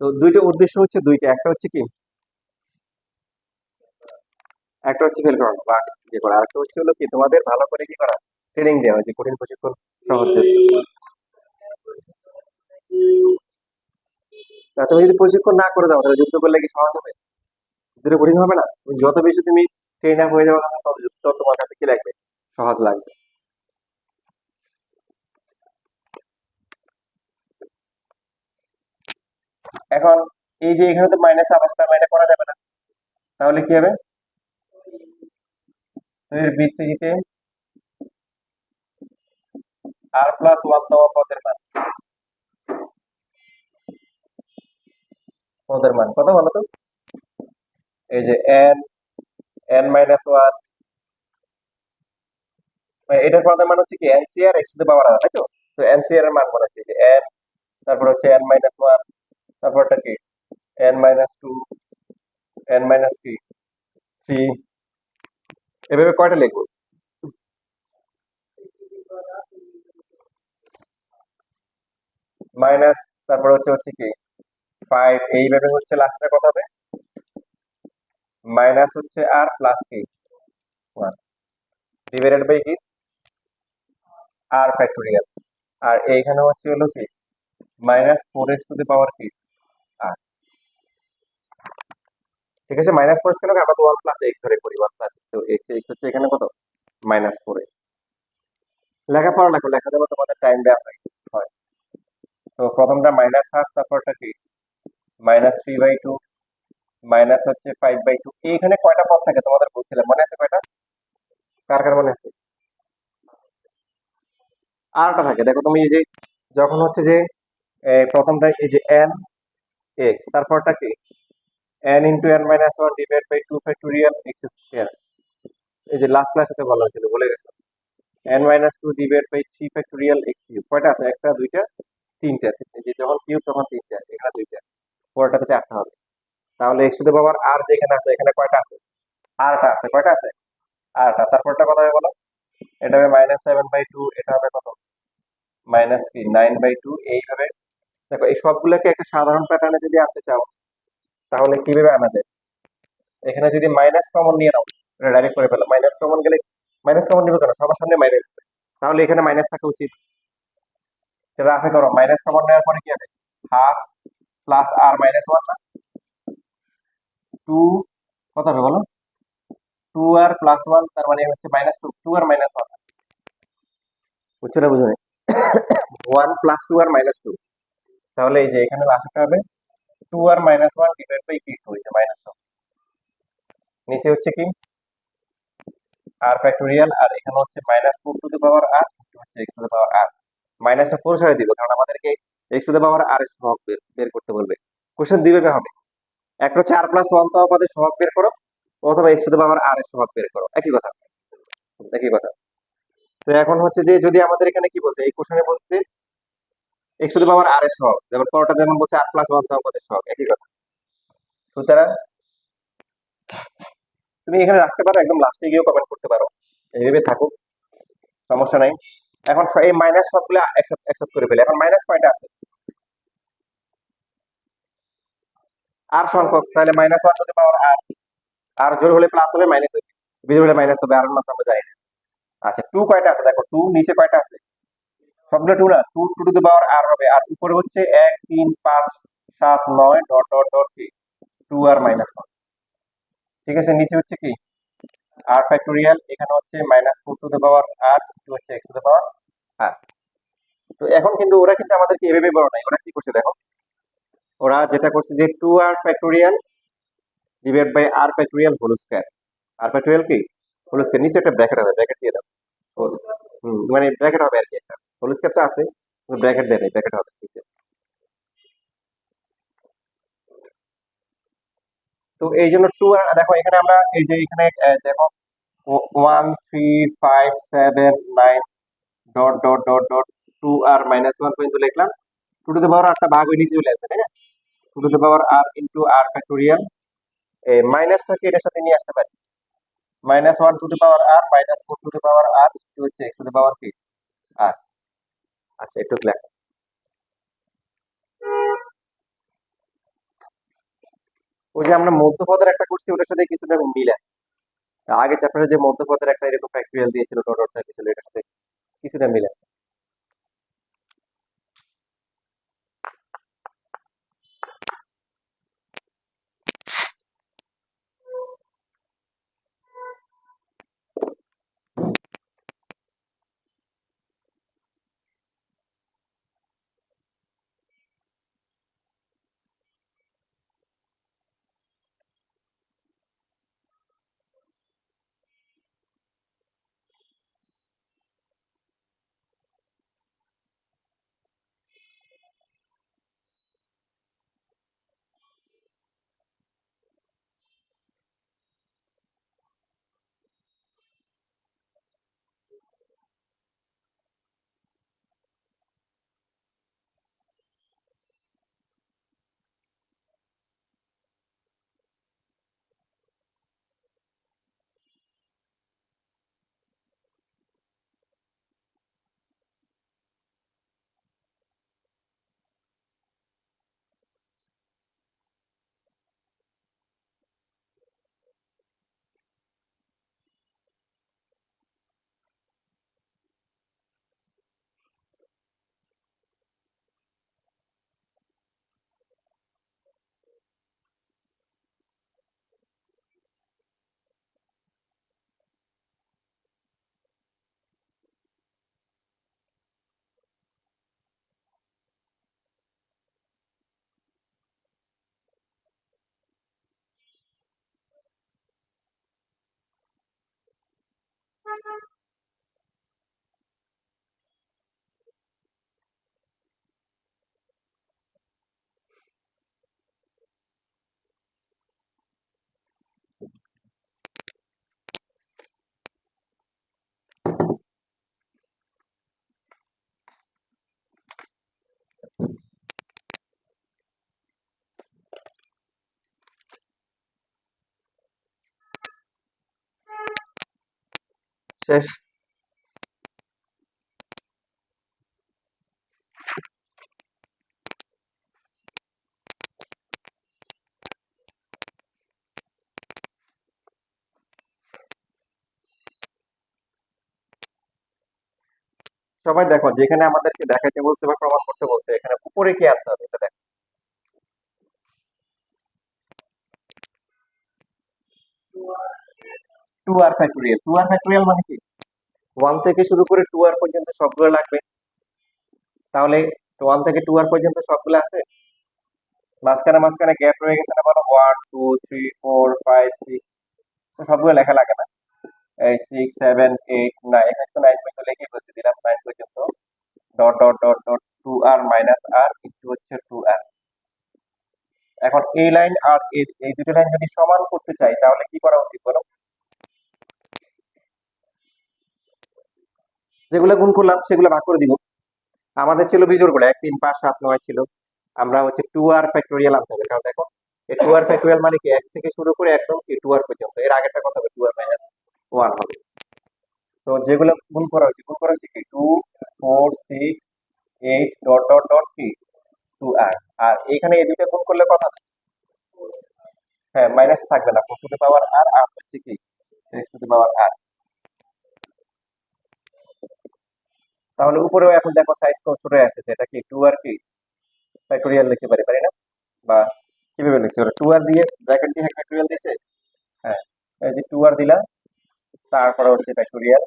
তো দুইটা উদ্দেশ্য হচ্ছে দুইটা। একটা হচ্ছে কি? একটা হচ্ছে ফেল করানো বা ইয়ে করা। আরেকটা হচ্ছে হলো কি, তোমাদের ভালো করে কি করা? ট্রেনিং দেওয়া, যে কঠিন প্রশিক্ষণ সহজ। না তুমি যদি প্রশিক্ষণ না করে দাও, তাহলে যুদ্ধ করলে কি সহজ হবে? যুদ্ধটা কঠিন হবে না? যত বেশি তুমি ট্রেন আপ হয়ে যাবে, তত যুদ্ধ তোমার কাছে কি লাগবে? সহজ লাগবে। এখন এই যে এখানে তো মাইনাস আবার তার মানে করা যাবে না। তাহলে কি হবে? এর বিস্তৃতিতে আর প্লাস ওয়ান দেওয়া পদের মান। পদের মান। কত বলো তো? এই যে এন এন মাইনাস ওয়ান এটার পদের মান হচ্ছে কি? N C R X two তাই তো? তো এন সি আর এর মান মনে হচ্ছে যে এন তারপর হচ্ছে এন মাইনাস ওয়ান তারপরটা কি? N minus two N minus কি থ্রি এভাবে কয়টা লিখব? মাইনাস তারপর হচ্ছে হচ্ছে কি? ফাইভ এইভাবে হচ্ছে লাস্টটা কত হবে মাইনাস হচ্ছে আর প্লাস কি? ওয়ান ডিভাইডেড বাই কি? আর ফ্যাক্টোরিয়াল আর এইখানে হচ্ছে হলো কি? Minus four X to the power কি? আর ঠিক আছে মাইনাস ফোর এক্স কেন আমরা তো ওয়ান প্লাস এক্স ধরে করি ওয়ান প্লাস তো এক্স এক্স হচ্ছে এখানে কত? মাইনাস ফোর এক্স লেখাপড়া লেখো লেখা দেবো তোমাদের টাইম দেওয়া হয়। হয়। তো প্রথমটা মাইনাস হাফ তারপরটা কি minus three by two minus হচ্ছে ফাইভ বাই টু এইখানে কয়টা পদ থাকে তোমাদের বলছিলাম? মনে আছে কয়টা? কার কার মনে আছে? আরটা থাকে। দেখো তুমি এই যে, যখন হচ্ছে যে প্রথমটা এই যে এন এক্স তারপরটা কি? N into N minus one divide by two factorial X square এই যে লাস্ট ক্লাসে বলা হয়েছিল, বলে গেছে। N minus two divide by three factorial X cube কয়টা আছে? একটা, দুইটা, তিনটা। যে যখন কিউব তখন তিনটা এখানে দুইটা। পরেরটাতে চারটা হবে। তাহলে X to the power R যেখানে আছে, এখানে কয়টা আছে? আরটা আছে। কয়টা আছে? আরটা। তারপরটা কত হবে বলো? এটা হবে মাইনাস সেভেন বাই টু এটা হবে কত? মাইনাস কি? নাইন বাই টু এইভাবে দেখো, এই সবগুলোকে একটা সাধারণ প্যাটার্নে যদি আনতে চাও, তাহলে কীভাবে আনা যায়? এখানে যদি মাইনাস কমন নিয়ে নাও, এটা ডাইরেক্ট করে ফেলো। মাইনাস কমন গেলে মাইনাস কমন নিবে কেন? সবার সামনে মাইনাস আছে। তাহলে এখানে মাইনাস থাকা উচিত। রাফে করো মাইনাস কমন নেওয়ার পরে কি হবে? Half plus R minus one না? টু কত হবে বলো? টু আর প্লাস ওয়ান তার মানে হচ্ছে minus two two R minus one বুঝছ না, বুঝো one plus two R minus two তাহলে এই যে এখানে লাস্টটা হবে two R minus one divide by কি হয়েছে মাইনাস ওয়ান নিচে হচ্ছে কি? আর ফ্যাক্টোরিয়াল আর এখানে হচ্ছে minus four to the power R হচ্ছে এক্স টু দি পাওয়ার আর মাইনাসটা পরিচয় দিব, কারণ আমাদেরকে এক্স টু দি পাওয়ার আর সহগ বের করতে বলবে। কোশ্চেন দিবে হবে। একটা হচ্ছে আর প্লাস ওয়ান তো আমাদের সহগ বের করো, অথবা এক্স টু দি পাওয়ার আর সহগ বের করো। একই কথা। একই কথা। তো এখন হচ্ছে যে, যদি আমাদের এখানে কি বলছে, এই কোশ্চেনে বলছে এক্স টু দি পাওয়ার আর যেমন যেমন বলছে প্লাস ওয়ান একই কথা। সুতরাং তুমি এখানে রাখতে পারো, একদম লাস্টে গিয়েও কমেন্ট করতে পারো। থাকুক সমস্যা নাই। এখন এই মাইনাস সবগুলো করে ফেলে। এখন মাইনাস কয়টা আছে। আর সংখ্যক, তাহলে minus one the power r আর জোর হলে প্লাস হবে মাইনাস হবে বিজোড় হলে মাইনাস হবে, আর মাত্রা আমরা জানি না। আচ্ছা টু কয়টা আছে? দেখো টু নিচে কয়টা আছে? সবগুলো টু না two two to the power R হবে। আর উপরে হচ্ছে এক, তিন, পাঁচ, সাত, নয়, ডট ডট ডট কি টু আর মাইনাস ওয়ান। ঠিক আছে, নিচে হচ্ছে কি? আর ফ্যাক্টোরিয়াল এখানে হচ্ছে minus four to the power R two হচ্ছে X to the power R. তো এখন কিন্তু ওরা কিন্তু আমাদেরকে এভাবে বলো নাই, ওরা কি করছে দেখো? ওরা যেটা করছে যে two R factorial divide by R factorial whole square R factorial কি? হোল স্কয়ার নিচে একটা ব্র্যাকেট হবে ব্র্যাকেট দিয়ে দাও। হুম মানে ব্র্যাকেট হবে আর কি একটা হোল স্কয়ার তো আছে ব্র্যাকেট দেয় নাই ব্র্যাকেট হবে নিচে তো এই জন্য টু দেখো এখানে আমরা এই যে এখানে আহ, দেখো one three five seven nine dot dot dot dot two R minus one পর্যন্ত লিখলাম টু টু দ্য পাওয়ার আটটা ভাগ হয়ে নিচে চলে আসবে তাই না two to the power r into r factorial এই মাইনাসটাকে এটার সাথে নিয়ে আসতে পারি minus one to the power r minus four to the power r into হচ্ছে এক্স টু দি পাওয়ার কি আর আচ্ছা একটু লেখো ওই যে আমরা মধ্যপদের একটা করছি, ওটার সাথে কিছুটা মিল আছে। আগে চ্যাপ্টারে যে মধ্যপদের একটা এরকম ফ্যাক্টরিয়াল দিয়েছিল ডট ডট দিয়েছিল এটার সাথে কিছুটা মিল আছে। শেষ। সবাই দেখো, যেখানে আমাদেরকে দেখাইতে বলছে বা প্রমাণ করতে বলছে, এখানে উপরে কি আনতে হবে এটা দেখো। টু আর টু আর মানে কি? ওয়ান থেকে শুরু করে টু আর পর্যন্ত সবগুলো লাগবে। তাহলে ওয়ান থেকে টু আর পর্যন্ত সবগুলো আছে? মাঝখানে মাঝখানে গ্যাপ রয়ে গেছে না? বলো one two three four five six সবগুলো লেখা লাগে না। এই সিক্স সেভেন এইট নাইন এখানে তো নাইন পর্যন্ত লিখে বসে দিলাম নাইন পর্যন্ত। Dot dot dot dot two R minus R into হচ্ছে টু আর এখন এই লাইন আর এই দুটো লাইন যদি সমান করতে চাই, তাহলে কি করা উচিত বলো? যেগুলো গুণ করলাম, সেগুলো ভাগ করে দিব। আমাদের ছিল বিজোড়গুলো এক তিন পাঁচ, সাত, নয় ছিল। আমরা হচ্ছে টু আর ফ্যাক্টোরিয়াল আনতে হবে। কারণ দেখো, এই টু আর ফ্যাক্টোরিয়াল মানে কি? এক থেকে শুরু করে একদম কি টু আর পর্যন্ত। এর আগেরটা কত হবে? টু আর মাইনাস ওয়ান হবে। তো যেগুলো গুণ করা হয়েছে, গুণ করা হয়েছে কি? Two four six eight dot dot dot কি? টু আর আর এখানে এই দুইটা গুণ করলে হবে? হ্যাঁ মাইনাস থাকবে না। Four two the power r আর হচ্ছে কি? এক্স টু দি পাওয়ার আর তাহলে উপরেও এখন দেখো সাইজ ছোট আসতেছে। এটা কি টু আর কি? ফ্যাক্টোরিয়াল লিখতে পারি পারি না? বা কীভাবে লিখছি? ওরা টু আর দিয়ে ব্র্যাকেট দিয়ে ফ্যাক্টোরিয়াল দিয়েছে? হ্যাঁ এই যে টু আর দিলাম, তারপরে হচ্ছে ফ্যাক্টোরিয়াল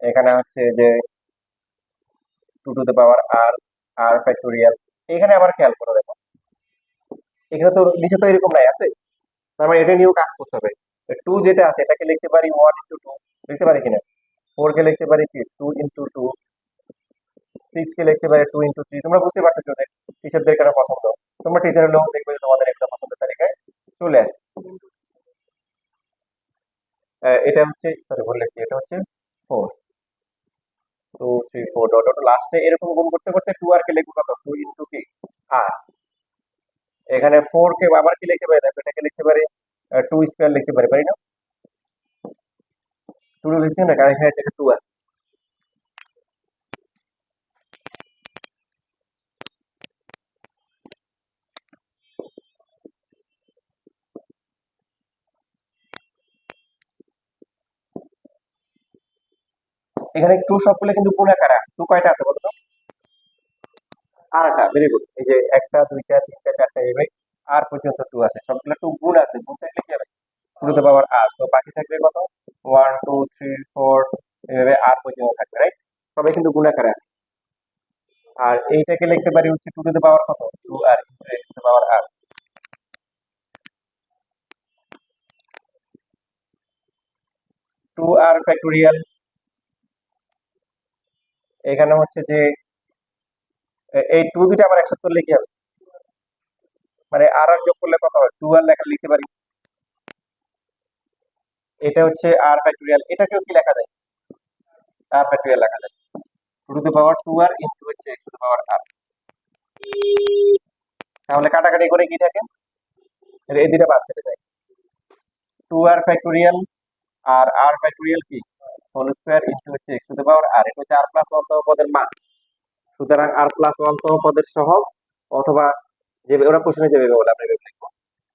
এখানে হচ্ছে যে two to the power r r factorial এখানে আবার খেয়াল করে দেখো। এখানে তো নিচে তো এরকম নাই, আছে? তার মানে এটা নিয়েও কাজ করতে হবে। টু যেটা আছে, এটাকে লিখতে পারি ওয়ান ইন্টু টু লিখতে পারি কিনা? ফোর কে লিখতে পারি কি? টু ইন্টু টু সিক্স কে লিখতে পারে টু ইন্টু থ্রি তোমরা বুঝতে পারতেছো যে টিচারদের কেন পছন্দ। তোমরা টিচার হলেও দেখবে যে তোমাদের একটা পছন্দের তালিকায় চলে আসে আহ, এটা হচ্ছে সরি ভুল লিখছি। এটা হচ্ছে four two three four dot dot লাস্টে এরকম গুণ করতে করতে টু আর কে লিখব কত? টু ইন্টু কি আর এখানে ফোর কে আবার কি লিখতে পারি? দেখো এটাকে লিখতে পারি টু স্কোয়ার লিখতে পারি পারি না? টু লিখছি না কারণ এখানে টু আছে। এখানে টু সবগুলো কিন্তু গুণ আকারে আছে টু কয়টা আছে বলো তো? আরটা ভেরি গুড এই যে একটা, দুইটা, তিনটা, চারটা এভাবে আর পর্যন্ত টু আছে। সবগুলো টু গুণ আছে। গুণ থাকলে কি হবে? Two two power R. তো বাকি থাকবে কত? ওয়ান টু থ্রি ফোর এভাবে আর পর্যন্ত থাকবে রাইট সবাই কিন্তু গুণ আকারে আছে। আর এইটাকে লিখতে পারি হচ্ছে টু টু দ্য পাওয়ার কত? Two R into X to the power R two R factorial এখানে হচ্ছে যে এই টু দুটো আবার একসাথে কি হবে। মানে আর আর যোগ করলে কত হবে? টু আর লেখা, লিখতে পারি। এটা হচ্ছে আর ফ্যাক্টোরিয়াল এটাকেও কি লেখা যায়? আর ফ্যাক্টোরিয়াল লেখা যায়। Two two power two R into হচ্ছে টু দ্য পাওয়ার আর। তাহলে কাটাকাটি করে কি থাকে? এই দুটা বাদ চলে যায়। Two R factorial R R factorial কি? হোল স্কোয়ার ইন্টু হচ্ছে X to the power R এটা হচ্ছে আর প্লাস ওয়ান তম পদের মান সুতরাং আর প্লাস ওয়ান তম পদের সহগ অথবা যে ওরা কোশ্চেনে যেভাবে বলে, আমরা এভাবে লিখব।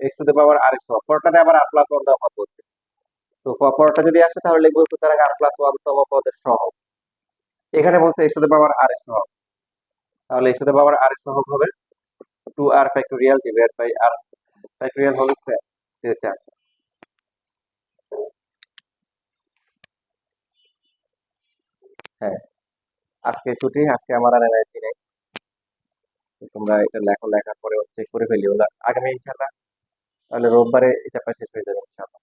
X to the power R এর সহগ পরটাতে আবার আর প্লাস ওয়ান তম পদ বলছে তো পরটা যদি আসে, তাহলে লিখব সুতরাং আর প্লাস ওয়ান তম পদের সহগ এখানে বলছে X to the power R এর সহগ তাহলে X to the power R এর সহগ হবে two R factorial divide by R factorial whole square হচ্ছে answer। হ্যাঁ। আজকে ছুটি, আজকে আমার আর এনার্জি নেই। তোমরা এটা লেখো লেখার পরে হচ্ছে করে ফেলি ওরা আগামী ইনশাল্লাহ তাহলে রোববারে এটা শেষ হয়ে যাবে ইনশাল্লাহ